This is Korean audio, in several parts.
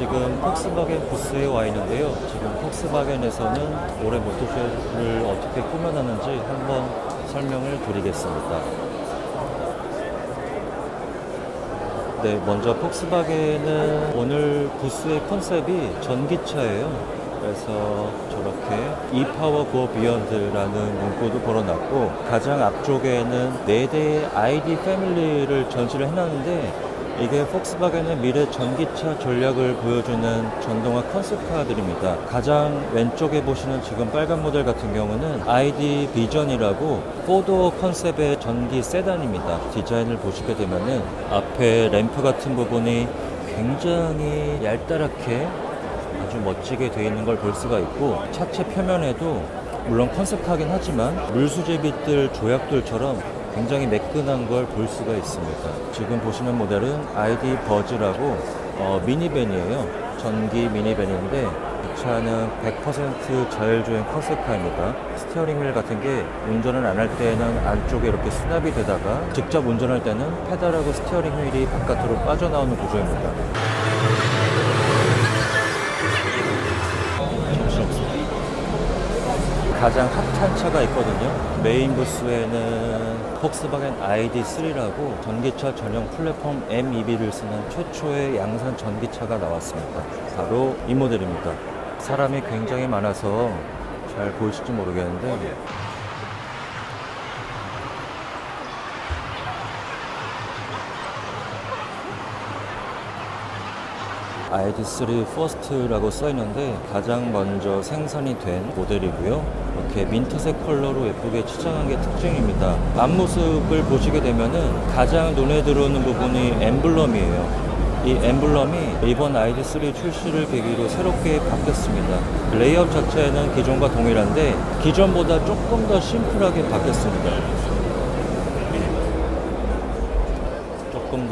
지금 폭스바겐 부스에 와 있는데요. 지금 폭스바겐에서는 올해 모토쇼를 어떻게 꾸며놨는지 한번 설명을 드리겠습니다. 네, 먼저 폭스바겐은 오늘 부스의 컨셉이 전기차예요. 그래서 저렇게 ePower Go Beyond라는 문구도 걸어놨고 가장 앞쪽에는 4대의 ID 패밀리를 전시를 해놨는데 이게 폭스바겐의 미래 전기차 전략을 보여주는 전동화 컨셉카들입니다. 가장 왼쪽에 보시는 지금 빨간 모델 같은 경우는 ID 비전이라고 포도 컨셉의 전기 세단입니다. 디자인을 보시게 되면은 앞에 램프 같은 부분이 굉장히 얄따랗게 아주 멋지게 되어 있는 걸 볼 수가 있고 차체 표면에도 물론 컨셉하긴 하지만 물수제빛들 조약돌처럼 굉장히 매끈한 걸 볼 수가 있습니다. 지금 보시는 모델은 ID 버즈라고 어, 미니밴이에요. 전기 미니밴인데 이 차는 100% 자율주행 컨셉카입니다. 스티어링 휠 같은 게 운전을 안 할 때는 안쪽에 이렇게 수납이 되다가 직접 운전할 때는 페달하고 스티어링 휠이 바깥으로 빠져나오는 구조입니다. 가장 핫한 차가 있거든요. 메인 부스에는 폭스바겐 ID3라고 전기차 전용 플랫폼 MEB를 쓰는 최초의 양산 전기차가 나왔습니다. 바로 이 모델입니다. 사람이 굉장히 많아서 잘 보이실지 모르겠는데 ID3 퍼스트라고 써 있는데 가장 먼저 생산이 된 모델이고요. 이렇게 민트색 컬러로 예쁘게 치장한 게 특징입니다. 앞모습을 보시게 되면은 가장 눈에 들어오는 부분이 엠블럼이에요. 이 엠블럼이 이번 ID3 출시를 계기로 새롭게 바뀌었습니다. 레이아웃 자체는 기존과 동일한데 기존보다 조금 더 심플하게 바뀌었습니다.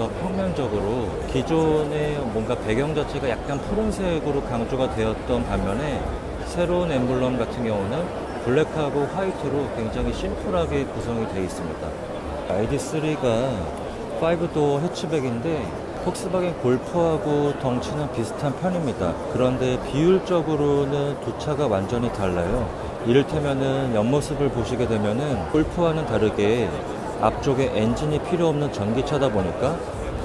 더 평면적으로 기존의 뭔가 배경 자체가 약간 푸른색으로 강조가 되었던 반면에 새로운 엠블럼 같은 경우는 블랙하고 화이트로 굉장히 심플하게 구성이 되어 있습니다. ID3가 5도어 해치백인데 폭스바겐 골프하고 덩치는 비슷한 편입니다. 그런데 비율적으로는 두 차가 완전히 달라요. 이를테면은 옆모습을 보시게 되면은 골프와는 다르게 앞쪽에 엔진이 필요 없는 전기차다 보니까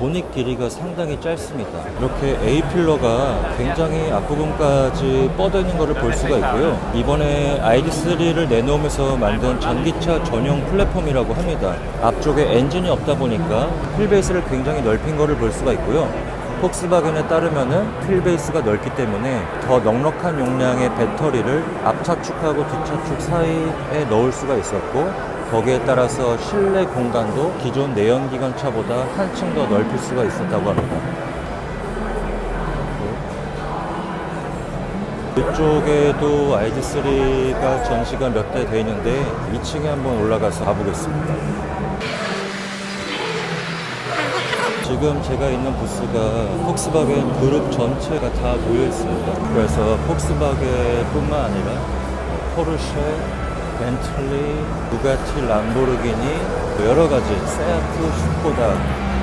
보닛 길이가 상당히 짧습니다. 이렇게 A필러가 굉장히 앞부분까지 뻗어 있는 것을 볼 수가 있고요. 이번에 ID3를 내놓으면서 만든 전기차 전용 플랫폼이라고 합니다. 앞쪽에 엔진이 없다 보니까 휠 베이스를 굉장히 넓힌 것을 볼 수가 있고요. 폭스바겐에 따르면은 휠 베이스가 넓기 때문에 더 넉넉한 용량의 배터리를 앞차축하고 뒷차축 사이에 넣을 수가 있었고 거기에 따라서 실내 공간도 기존 내연기관차보다 한층 더 넓힐 수가 있었다고 합니다. 이쪽에도 ID3가 전시가 몇 대 돼 있는데 2층에 한번 올라가서 가보겠습니다. 지금 제가 있는 부스가 폭스바겐 그룹 전체가 다 모여 있습니다. 그래서 폭스바겐뿐만 아니라 포르쉐, 벤틀리, 부가티, 람보르기니 뭐 여러 가지 세아트, 슈코다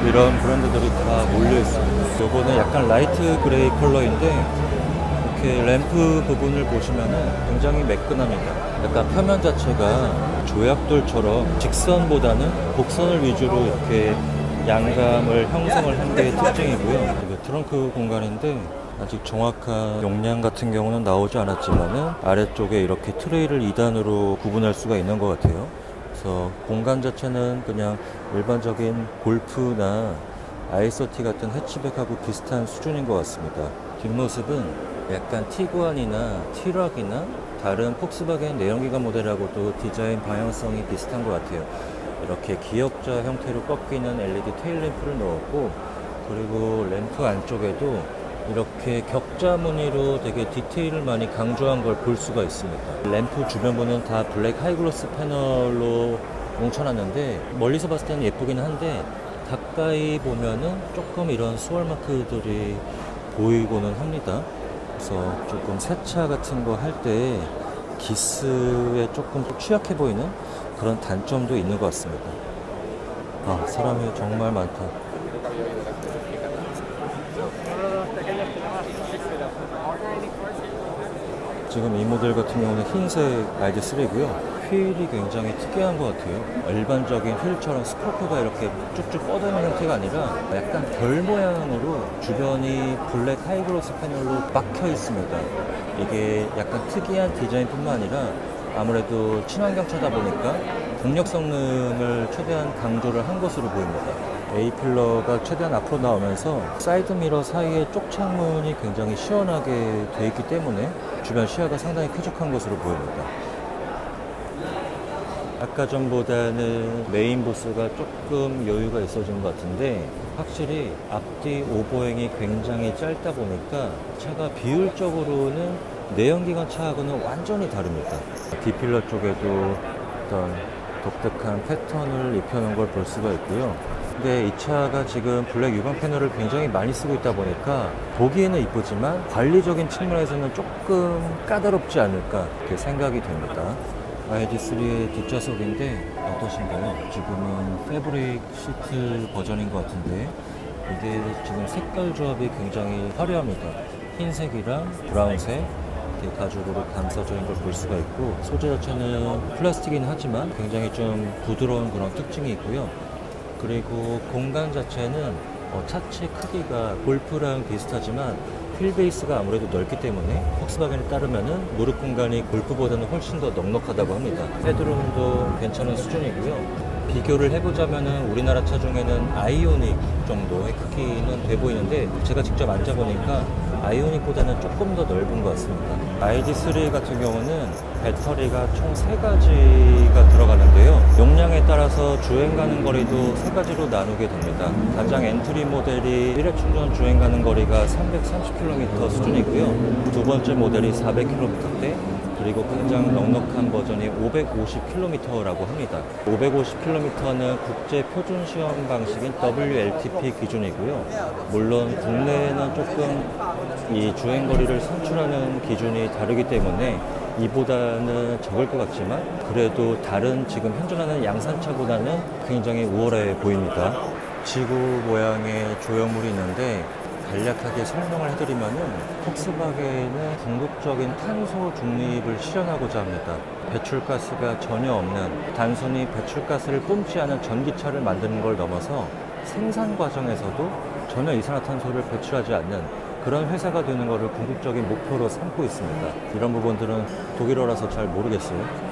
이런 브랜드들이 다 몰려 있습니다. 요거는 약간 라이트 그레이 컬러인데 이렇게 램프 부분을 보시면은 굉장히 매끈합니다. 약간 표면 자체가 조약돌처럼 직선보다는 곡선을 위주로 이렇게 양감을 형성을 한 게 특징이고요. 이게 트렁크 공간인데 아직 정확한 용량 같은 경우는 나오지 않았지만은 아래쪽에 이렇게 트레이를 2단으로 구분할 수가 있는 것 같아요. 그래서 공간 자체는 그냥 일반적인 골프나 아이소티 같은 해치백하고 비슷한 수준인 것 같습니다. 뒷모습은 약간 티구안이나 티락이나 다른 폭스바겐 내연기관 모델하고도 디자인 방향성이 비슷한 것 같아요. 이렇게 기역자 형태로 꺾이는 LED 테일 램프를 넣었고 그리고 램프 안쪽에도 이렇게 격자 무늬로 되게 디테일을 많이 강조한 걸 볼 수가 있습니다. 램프 주변부는 다 블랙 하이글로스 패널로 뭉쳐놨는데 멀리서 봤을 때는 예쁘긴 한데 가까이 보면은 조금 이런 수월 마크들이 보이고는 합니다. 그래서 조금 세차 같은 거 할 때 기스에 조금 취약해 보이는 그런 단점도 있는 것 같습니다. 아, 사람이 정말 많다. 지금 이 모델 같은 경우는 흰색 ID3고요. 휠이 굉장히 특이한 것 같아요. 일반적인 휠처럼 스코프가 이렇게 쭉쭉 뻗어있는 형태가 아니라 약간 별 모양으로 주변이 블랙 하이그로스 패널로 막혀 있습니다. 이게 약간 특이한 디자인뿐만 아니라 아무래도 친환경 차다 보니까 동력 성능을 최대한 강조를 한 것으로 보입니다. A 필러가 최대한 앞으로 나오면서 사이드 미러 사이에 쪽 창문이 굉장히 시원하게 돼 있기 때문에 주변 시야가 상당히 쾌적한 것으로 보입니다. 아까 전보다는 메인 보스가 조금 여유가 있어진 것 같은데 확실히 앞뒤 오보행이 굉장히 짧다 보니까 차가 비율적으로는 내연기관 차하고는 완전히 다릅니다. 디필러 쪽에도 어떤 독특한 패턴을 입혀놓은 걸 볼 수가 있고요. 근데 이 차가 지금 블랙 유광 패널을 굉장히 많이 쓰고 있다 보니까 보기에는 이쁘지만 관리적인 측면에서는 조금 까다롭지 않을까 이렇게 생각이 됩니다. ID3의 뒷좌석인데 어떠신가요? 지금은 패브릭 시트 버전인 것 같은데 이게 지금 색깔 조합이 굉장히 화려합니다. 흰색이랑 브라운색 가죽으로 감싸져 있는 걸 볼 수가 있고 소재 자체는 플라스틱이긴 하지만 굉장히 좀 부드러운 그런 특징이 있고요. 그리고 공간 자체는 어, 차체 크기가 골프랑 비슷하지만 휠 베이스가 아무래도 넓기 때문에 폭스바겐에 따르면은 무릎 공간이 골프보다는 훨씬 더 넉넉하다고 합니다. 헤드룸도 괜찮은 수준이고요. 비교를 해보자면은 우리나라 차 중에는 아이오닉 정도의 크기는 돼 보이는데 제가 직접 앉아보니까 아이오닉보다는 조금 더 넓은 것 같습니다. ID3 같은 경우는 배터리가 총세 가지가 들어가는데요. 용량에 따라서 주행 가는 거리도 세 가지로 나누게 됩니다. 가장 엔트리 모델이 1회 충전 주행 가는 거리가 330km 수준이고요. 두 번째 모델이 400km대, 그리고 가장 넉넉한 버전이 550km라고 합니다. 550km는 국제 표준 시험 방식인 WLTP 기준이고요. 물론 국내에는 조금 이 주행 거리를 산출하는 기준이 다르기 때문에 이보다는 적을 것 같지만 그래도 다른 지금 현존하는 양산차보다는 굉장히 우월해 보입니다. 지구 모양의 조형물이 있는데 간략하게 설명을 해드리면은 폭스바겐은 궁극적인 탄소 중립을 실현하고자 합니다. 배출가스가 전혀 없는 단순히 배출가스를 뿜지 않은 전기차를 만드는 걸 넘어서 생산 과정에서도 전혀 이산화탄소를 배출하지 않는 그런 회사가 되는 것을 궁극적인 목표로 삼고 있습니다. 이런 부분들은 독일어라서 잘 모르겠어요.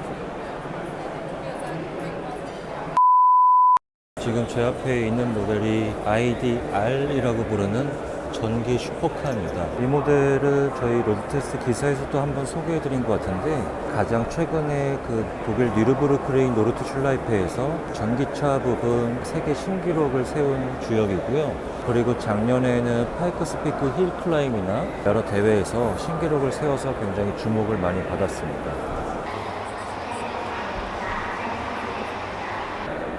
지금 제 앞에 있는 모델이 IDR이라고 부르는 전기 슈퍼카입니다. 이 모델을 저희 로드테스트 기사에서도 한번 소개해드린 것 같은데 가장 최근에 그 독일 뉴르부르크레인 노르트 슐라이페에서 전기차 부분 세계 신기록을 세운 주역이고요. 그리고 작년에는 파이크스피크 힐 클라임이나 여러 대회에서 신기록을 세워서 굉장히 주목을 많이 받았습니다.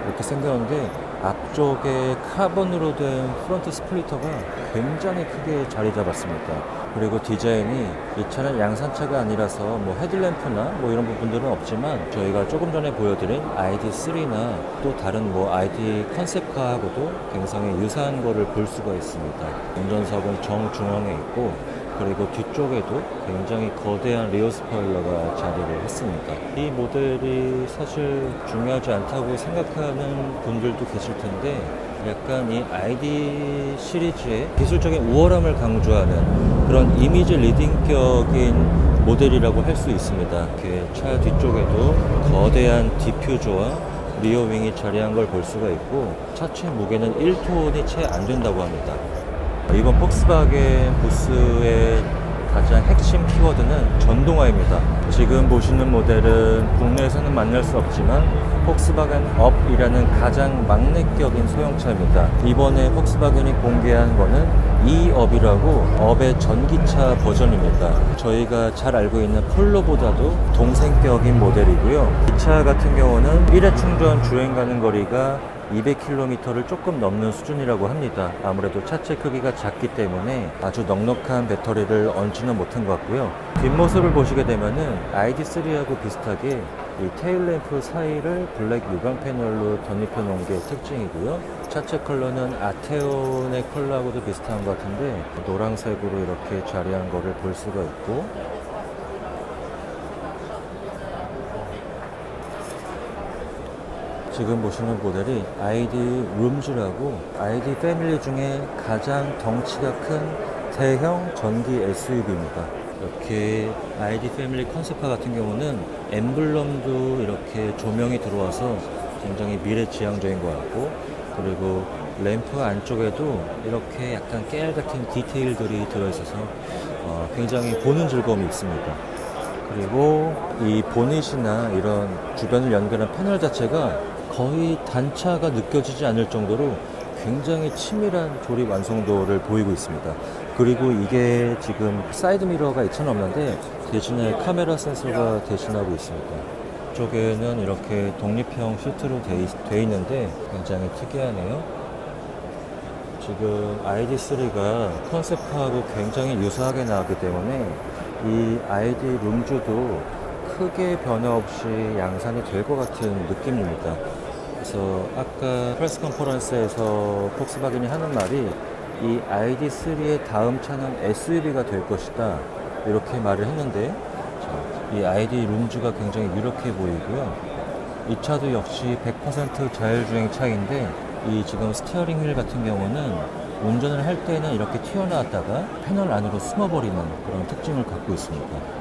이렇게 생겼는데 앞쪽에 카본으로 된 프론트 스플리터가 굉장히 크게 자리 잡았습니다. 그리고 디자인이 이 차는 양산차가 아니라서 뭐 헤드램프나 뭐 이런 부분들은 없지만 저희가 조금 전에 보여드린 ID3나 또 다른 뭐 ID 컨셉카하고도 굉장히 유사한 거를 볼 수가 있습니다. 운전석은 정중앙에 있고 그리고 뒤쪽에도 굉장히 거대한 리어 스포일러가 자리를 했습니다. 이 모델이 사실 중요하지 않다고 생각하는 분들도 계실 텐데 약간 이 ID 시리즈의 기술적인 우월함을 강조하는 그런 이미지 리딩격인 모델이라고 할 수 있습니다. 차 뒤쪽에도 거대한 디퓨저와 리어 윙이 자리한 걸 볼 수가 있고 차체 무게는 1톤이 채 안 된다고 합니다. 이번 폭스바겐 부스의 가장 핵심 키워드는 전동화입니다. 지금 보시는 모델은 국내에서는 만날 수 없지만 폭스바겐 업이라는 가장 막내격인 소형차입니다. 이번에 폭스바겐이 공개한 거는 이 업이라고 업의 전기차 버전입니다. 저희가 잘 알고 있는 폴로보다도 동생격인 모델이고요. 이 차 같은 경우는 1회 충전 주행 가는 거리가 200km를 조금 넘는 수준이라고 합니다. 아무래도 차체 크기가 작기 때문에 아주 넉넉한 배터리를 얹지는 못한 것 같고요. 뒷모습을 보시게 되면은 ID3하고 비슷하게 이 테일램프 사이를 블랙 유광 패널로 덧입혀 놓은 게 특징이고요. 차체 컬러는 아테온의 컬러하고도 비슷한 것 같은데 노란색으로 이렇게 자리한 거를 볼 수가 있고 지금 보시는 모델이 ID 룸즈라고 ID 패밀리 중에 가장 덩치가 큰 대형 전기 SUV입니다. 이렇게 ID 패밀리 컨셉화 같은 경우는 엠블럼도 이렇게 조명이 들어와서 굉장히 미래지향적인 것 같고 그리고 램프 안쪽에도 이렇게 약간 깨알 같은 디테일들이 들어있어서 어, 굉장히 보는 즐거움이 있습니다. 그리고 이 보닛이나 이런 주변을 연결한 패널 자체가 거의 단차가 느껴지지 않을 정도로 굉장히 치밀한 조립 완성도를 보이고 있습니다. 그리고 이게 지금 사이드 미러가 있지는 없는데 대신에 카메라 센서가 대신하고 있습니다. 쪽에는 이렇게 독립형 시트로 돼 있는데 굉장히 특이하네요. 지금 ID3가 컨셉하고 굉장히 유사하게 나왔기 때문에 이 ID 룸주도 크게 변화 없이 양산이 될 것 같은 느낌입니다. 그래서 아까 프레스 컨퍼런스에서 폭스바겐이 하는 말이 이 ID3의 다음 차는 SUV가 될 것이다. 이렇게 말을 했는데 자, 이 ID 룸주가 굉장히 유력해 보이고요. 이 차도 역시 100% 자율주행 차인데 이 지금 스티어링 휠 같은 경우는 운전을 할 때는 이렇게 튀어나왔다가 패널 안으로 숨어버리는 그런 특징을 갖고 있습니다.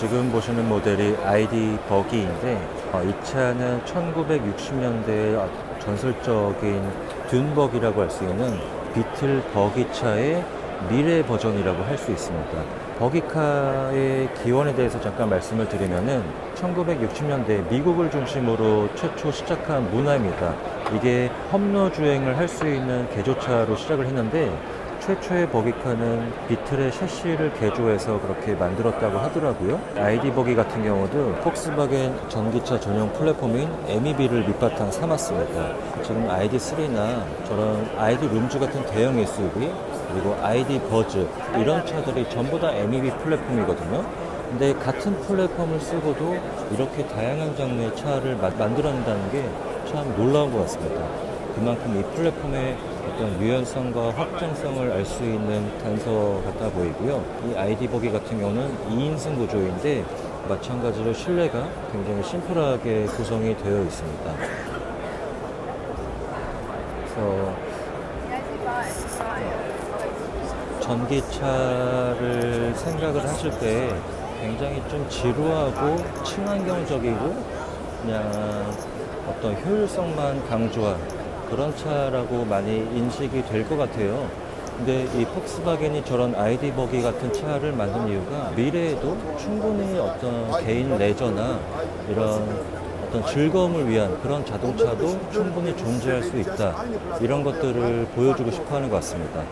지금 보시는 모델이 ID 버기인데 어, 이 차는 1960년대의 전설적인 듄 버기라고 할 수 있는 비틀 버기 차의 미래 버전이라고 할 수 있습니다. 버기카의 기원에 대해서 잠깐 말씀을 드리면은 1960년대 미국을 중심으로 최초 시작한 문화입니다. 이게 험로 주행을 할 수 있는 개조차로 시작을 했는데 최초의 버기카는 비틀의 셰시를 개조해서 그렇게 만들었다고 하더라고요. ID 버기 같은 경우도 폭스바겐 전기차 전용 플랫폼인 MEB를 밑바탕 삼았습니다. 지금 ID3나 저런 ID 룸즈 같은 대형 SUV 그리고 ID 버즈 이런 차들이 전부 다 MEB 플랫폼이거든요. 근데 같은 플랫폼을 쓰고도 이렇게 다양한 장르의 차를 마- 만들어낸다는 게 참 놀라운 것 같습니다. 그만큼 이 플랫폼의 어떤 유연성과 확장성을 알 수 있는 단서 같아 보이고요. 이 버기 같은 경우는 2인승 구조인데 마찬가지로 실내가 굉장히 심플하게 구성이 되어 있습니다. 그래서 전기차를 생각을 하실 때 굉장히 좀 지루하고 친환경적이고 그냥 어떤 효율성만 강조한 그런 차라고 많이 인식이 될 것 같아요. 근데 이 폭스바겐이 저런 아이디 버기 같은 차를 만든 이유가 미래에도 충분히 어떤 개인 레저나 이런 어떤 즐거움을 위한 그런 자동차도 충분히 존재할 수 있다. 이런 것들을 보여주고 싶어 하는 것 같습니다.